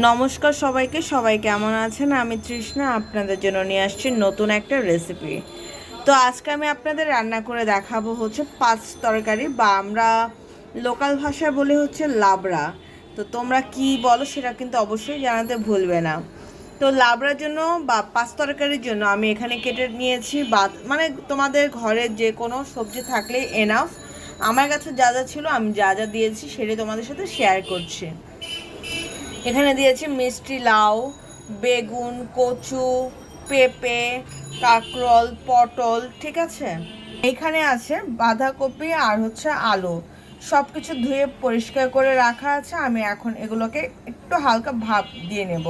নমস্কার সবাইকে, সবাই কেমন আছেন? আমি তৃষ্ণা, আপনাদের জন্য নিয়ে আসছি নতুন একটা রেসিপি তো আজকে আমি আপনাদের রান্না করে দেখাবো হচ্ছে পাঁচ তরকারি, বা আমরা লোকাল ভাষায় বলি হচ্ছে লাবড়া। তো তোমরা কি বলো সেটা কিন্তু অবশ্যই জানাতে ভুলবে না। তো লাবড়ার জন্য বা পাঁচ তরকারির জন্য আমি এখানে কেটে নিয়েছি বা মানে তোমাদের ঘরে যে কোনো সবজি থাকলে এনাফ আমার কাছে যা যা ছিল আমি যা যা দিয়েছি সেটাই তোমাদের সাথে শেয়ার করছি। এখানে দিয়েছি মিষ্টি লাউ, বেগুন, কচু, পেঁপে, কাঁকরোল, পটল, ঠিক আছে? এখানে আছে বাঁধাকপি আর হচ্ছে আলু। সব কিছু ধুয়ে পরিষ্কার করে রাখা আছে। আমি এখন এগুলোকে একটু হালকা ভাপ দিয়ে নেব।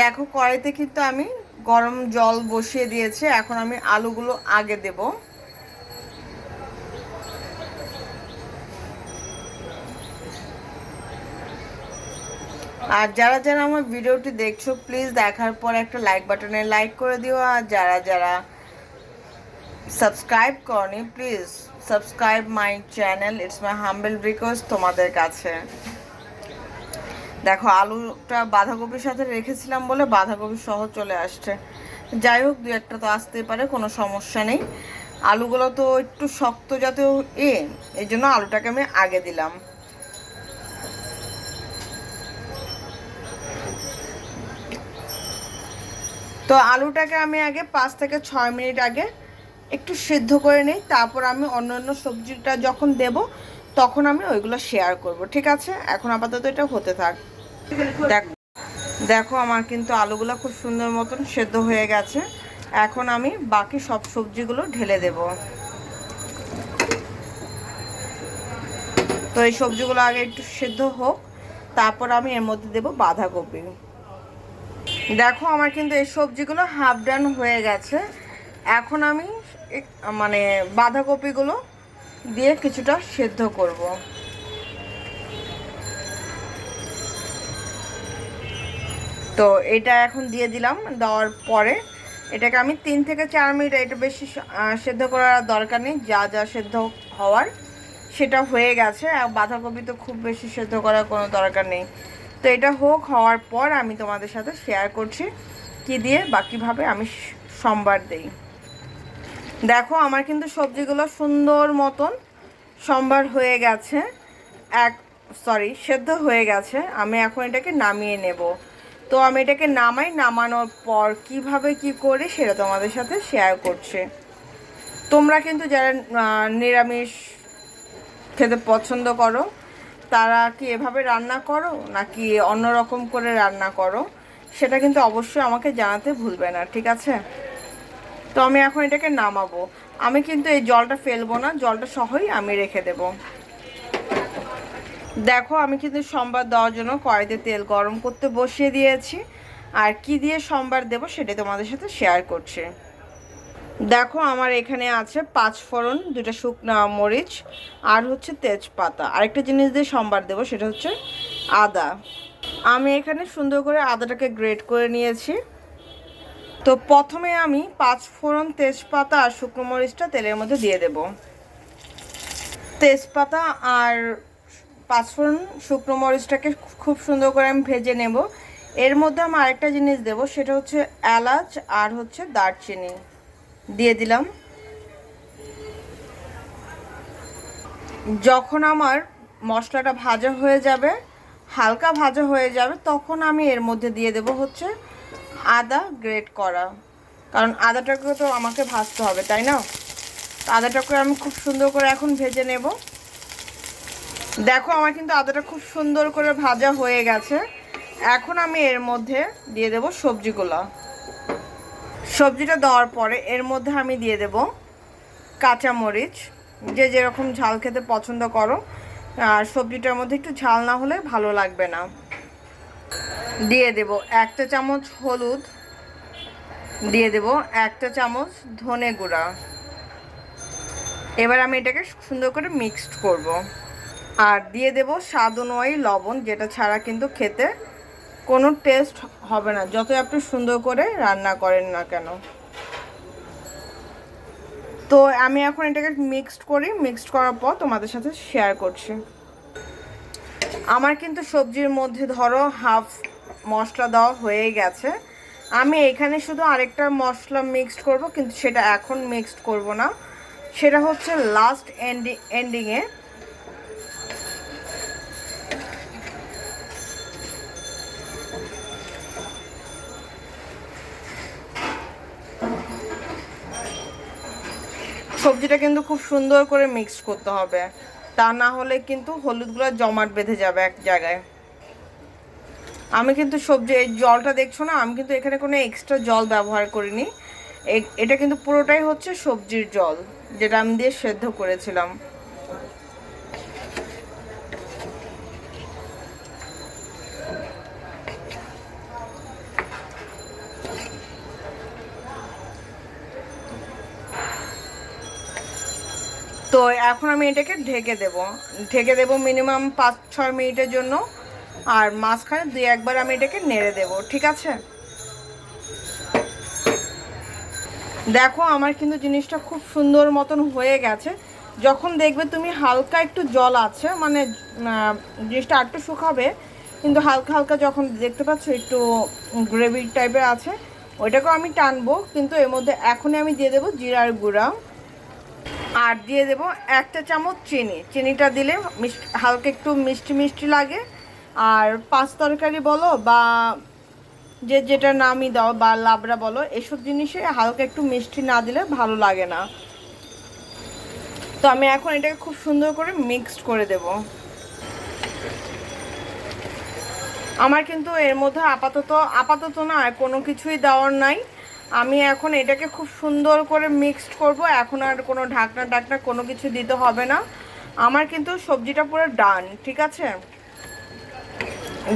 দেখো, কড়াইতে কিন্তু আমি গরম জল বসিয়ে দিয়েছি। এখন আমি আলুগুলো আগে দেবো। আর যারা যারা আমার ভিডিওটি দেখছ প্লিজ দেখার পর একটা লাইক বাটনে লাইক করে দিও। আর যারা যারা সাবস্ক্রাইব করনি please subscribe my channel it's my humble request তোমাদের কাছে। দেখো, আলুটা বাঁধাকপির সাথে রেখেছিলাম বলে বাঁধাকপি সহ চলে আসছে। যাই হোক, দু একটা তো আসতেই পারে, কোনো সমস্যা নেই। আলুগুলো তো একটু শক্ত জাতীয় এ, এই জন্য আলুটাকে আমি আগে দিলাম। তো আলুটাকে আমি আগে পাঁচ থেকে ছয় মিনিট আগে একটু সিদ্ধ করে নিই, তারপর আমি অন্য অন্য সবজিটা যখন দেব, তখন আমি ওইগুলো শেয়ার করব, ঠিক আছে? এখন আপাতত এটা হতে থাক। দেখো দেখো আমার কিন্তু আলুগুলো খুব সুন্দর মতন সেদ্ধ হয়ে গেছে। এখন আমি বাকি সব সবজিগুলো ঢেলে দেব। তো এই সবজিগুলো আগে একটু সেদ্ধ হোক, তারপর আমি এর মধ্যে দেব বাঁধাকপি। দেখো আমার কিন্তু এই সবজিগুলো হাফ ডান হয়ে গেছে। এখন আমি মানে বাঁধাকপিগুলো দিয়ে কিছুটা সেদ্ধ করব। তো এটা এখন দিয়ে দিলাম, দেওয়ার পরে এটাকে আমি তিন থেকে চার মিনিট এটা বেশি সেদ্ধ করার দরকার নেই, যা যা সেদ্ধ হওয়ার সেটা হয়ে গেছে। আর বাঁধাকপি তো খুব বেশি সেদ্ধ করার কোনো দরকার নেই। তো এটা হোক, হওয়ার পর আমি তোমাদের সাথে শেয়ার করছি কি দিয়ে বাকিভাবে আমি সম্বার দেই। দেখো, আমার কিন্তু সবজিগুলো সুন্দর মতন সম্বার হয়ে গেছে। এক সরি সেদ্ধ হয়ে গেছে। আমি এখন এটাকে নামিয়ে নেব। তো আমি এটাকে নামাই, নামানোর পর কীভাবে কি করি সেটা তোমাদের সাথে শেয়ার করছে। তোমরা কিন্তু যারা নিরামিষ খেতে পছন্দ করো তারা কি এভাবে রান্না করো নাকি অন্য রকম করে রান্না করো? সেটা কিন্তু অবশ্যই আমাকে জানাতে ভুলবে না, ঠিক আছে? তো আমি এখন এটাকে নামাবো। আমি কিন্তু এই জলটা ফেলব না, জলটা সহই আমি রেখে দেব। দেখো, আমি কিন্তু সোমবার দেওয়ার জন্য কড়াইতে তেল গরম করতে বসিয়ে দিয়েছি। আর কি দিয়ে সোমবার দেবো সেটা তোমাদের সাথে শেয়ার করছি। দেখো আমার এখানে আছে পাঁচ ফোড়ন দুটো শুকনো মরিচ, আর হচ্ছে তেজপাতা। আরেকটা জিনিস দিয়ে সম্বার দেবো, সেটা হচ্ছে আদা। আমি এখানে সুন্দর করে আদাটাকে গ্রেট করে নিয়েছি। তো প্রথমে আমি পাঁচ ফোড়ন তেজপাতা আর শুকনো মরিচটা তেলের মধ্যে দিয়ে দেব। তেজপাতা আর পাঁচ ফোড়ন শুকনো মরিচটাকে খুব সুন্দর করে আমি ভেজে নেব। এর মধ্যে আমি আরেকটা জিনিস দেব, সেটা হচ্ছে এলাচ আর হচ্ছে দারচিনি। দিয়ে দিলাম। যখন আমার মশলাটা ভাজা হয়ে যাবে, হালকা ভাজা হয়ে যাবে, তখন আমি এর মধ্যে দিয়ে দেব হচ্ছে আদা গ্রেট করা। কারণ আদাটাকে তো আমাকে ভাজতে হবে, তাই না? আদাটাকে আমি খুব সুন্দর করে এখন ভেজে নেব। দেখো আমার কিন্তু আদাটা খুব সুন্দর করে ভাজা হয়ে গেছে। এখন আমি এর মধ্যে দিয়ে দেব সবজিগুলো। সবজিটা দেওয়ার পরে এর মধ্যে আমি দিয়ে দেব কাঁচামরিচ। যে যেরকম ঝাল খেতে পছন্দ করো। আর সবজিটার মধ্যে একটু ঝাল না হলে ভালো লাগবে না। দিয়ে দেব একটা চামচ হলুদ। দিয়ে দেব একটা চামচ ধনে গুঁড়া। এবার আমি এটাকে সুন্দর করে মিক্সড করব। আর দিয়ে দেব স্বাদ অনুযায়ী লবণ, যেটা ছাড়া কিন্তু খেতে কোনো টেস্ট হবে না, যতই আপনি সুন্দর করে রান্না করেন না কেন। তো আমি এখন এটাকে মিক্সড করি মিক্সড করার পর তোমাদের সাথে শেয়ার করছি। আমার কিন্তু সবজির মধ্যে ধরো হাফ মশলা দেওয়া হয়ে গেছে। আমি এখানে শুধু আরেকটা মশলা মিক্সড করব, কিন্তু সেটা এখন মিক্সড করব না। সেটা হচ্ছে লাস্ট এন্ডি এন্ডিংয়ে সবজিটা কিন্তু খুব সুন্দর করে মিক্স করতে হবে। তা না হলে কিন্তু হলুদগুলো জমাট বেঁধে যাবে এক জায়গায়। আমি কিন্তু সবজি, এই জলটা দেখছ না? আমি কিন্তু এখানে কোনো এক্সট্রা জল ব্যবহার করিনি। এটা কিন্তু পুরোটাই হচ্ছে সবজির জল, যেটা আমি দিয়ে সেদ্ধ করেছিলাম। তো এখন আমি এটাকে ঢেকে দেব। ঢেকে দেব মিনিমাম পাঁচ, ছয় মিনিটের জন্য। আর মাঝখানে দুই, একবার আমি এটাকে নেড়ে দেব, ঠিক আছে? দেখো, আমার কিন্তু জিনিসটা খুব সুন্দর মতন হয়ে গেছে। যখন দেখবে তুমি হালকা একটু জল আছে মানে জিনিসটা একটু শুকাবে, কিন্তু হালকা হালকা যখন দেখতে পাচ্ছ একটু গ্রেভি টাইপের আছে, ওইটাকেও আমি টানবো, কিন্তু এর মধ্যে এখনই আমি দিয়ে দেবো জিরার গুঁড়া। আর দিয়ে দেবো একটা চামচ চিনি। চিনিটা দিলে হালকা একটু মিষ্টি মিষ্টি লাগে। আর পাঁচ তরকারি বলো বা যে যেটা নামই দাও বা লাবড়া বলো, এসব জিনিসে হালকা একটু মিষ্টি না দিলে ভালো লাগে না। তো আমি এখন এটাকে খুব সুন্দর করে মিক্সড করে দেব। আমার কিন্তু এর মধ্যে আপাতত আপাতত না কোনো কিছুই দেওয়ার নাই। আমি এখন এটাকে খুব সুন্দর করে মিক্সড করব। এখন আর কোনো ঢাকনা টাকনা কোনো কিছু দিতে হবে না। আমার কিন্তু সবজিটা পুরো ডান, ঠিক আছে?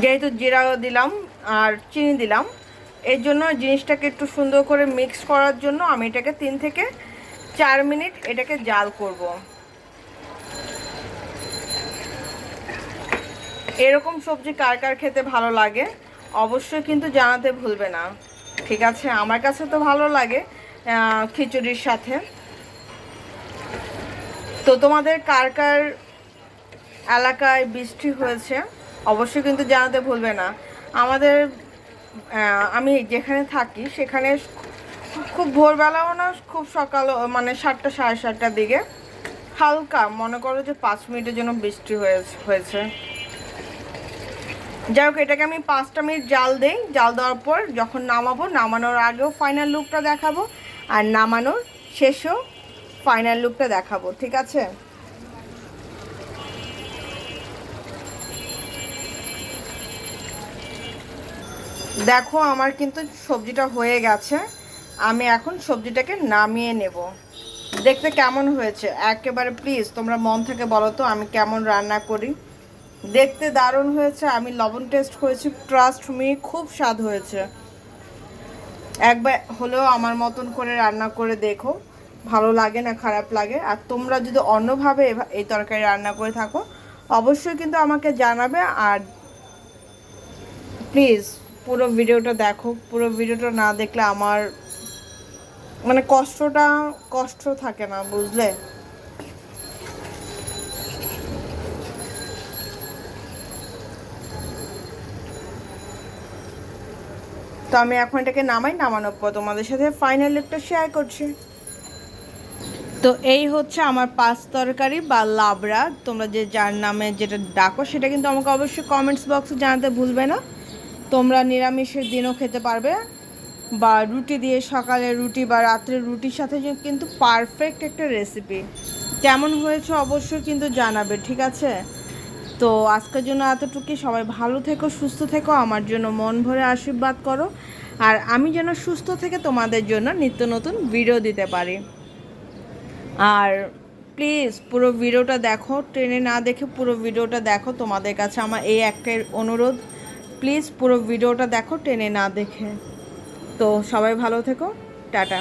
যেহেতু জিরা দিলাম আর চিনি দিলাম, এর জন্য জিনিসটাকে একটু সুন্দর করে মিক্স করার জন্য আমি এটাকে তিন থেকে চার মিনিট এটাকে জাল করব। এরকম সবজি কার কার খেতে ভালো লাগে, অবশ্যই কিন্তু জানাতে ভুলবে না। ঠিক আছে, আমার কাছে তো ভালো লাগে খিচুড়ির সাথে। তো তোমাদের কার কার এলাকায় বৃষ্টি হয়েছে, অবশ্যই কিন্তু জানাতে ভুলবে না। আমাদের আমি যেখানে থাকি, সেখানে খুব ভোরবেলাও না, খুব সকাল মানে সাতটা, সাড়ে সাতটার দিকে, হালকা, মনে করো যে পাঁচ মিনিটের জন্য বৃষ্টি হয়েছে হয়েছে। যাই হোক, এটাকে আমি পাঁচটা মিনিট জাল দেই। জাল দেওয়ার পর যখন নামাবো, নামানোর আগেও ফাইনাল লুকটা দেখাবো আর নামানোর শেষেও ফাইনাল লুকটা দেখাবো, ঠিক আছে? দেখো, আমার কিন্তু সবজিটা হয়ে গেছে। আমি এখন সবজিটাকে নামিয়ে নেব। দেখতে কেমন হয়েছে? একেবারে প্লিজ তোমরা মন থেকে বলো তো আমি কেমন রান্না করি। দেখতে দারুণ হয়েছে, আমি লবণ টেস্ট করেছি ট্রাস্ট মি খুব স্বাদ হয়েছে। একবার হলেও আমার মতন করে রান্না করে দেখো, ভালো লাগে না, খারাপ লাগে। আর তোমরা যদি অন্যভাবে এই তরকারি রান্না করে থাকো, অবশ্যই কিন্তু আমাকে জানাবে। আর প্লিজ পুরো ভিডিওটা দেখো, পুরো ভিডিওটা না দেখলে আমার মানে কষ্টটা, কষ্ট থাকে না, বুঝলে? তো আমি এখন এটাকে নামাই, নামানোর পর তোমাদের সাথে ফাইনাল একটা শেয়ার করছি। তো এই হচ্ছে আমার পাঁচ তরকারি বা লাবড়া। তোমরা যে যার নামে যেটা ডাকো, সেটা কিন্তু আমাকে অবশ্যই কমেন্টস বক্সে জানাতে ভুলবে না। তোমরা নিরামিষের দিনও খেতে পারবে, বা রুটি দিয়ে সকালে রুটি বা রাত্রে রুটির সাথে কিন্তু পারফেক্ট একটা রেসিপি কেমন হয়েছে অবশ্যই কিন্তু জানাবে, ঠিক আছে? তো আজকের জন্য এতটুকুই। সবাই ভালো থেকো, সুস্থ থেকো, আমার জন্য মন ভরে আশীর্বাদ করো। আর আমি যেন সুস্থ থেকে তোমাদের জন্য নিত্য নতুন ভিডিও দিতে পারি। আর প্লিজ পুরো ভিডিওটা দেখো ট্রেনে না দেখে পুরো ভিডিওটা দেখো। তোমাদের কাছে আমার এই একটাই অনুরোধ প্লিজ পুরো ভিডিওটা দেখো ট্রেনে না দেখে। তো সবাই ভালো থেকো, টাটা।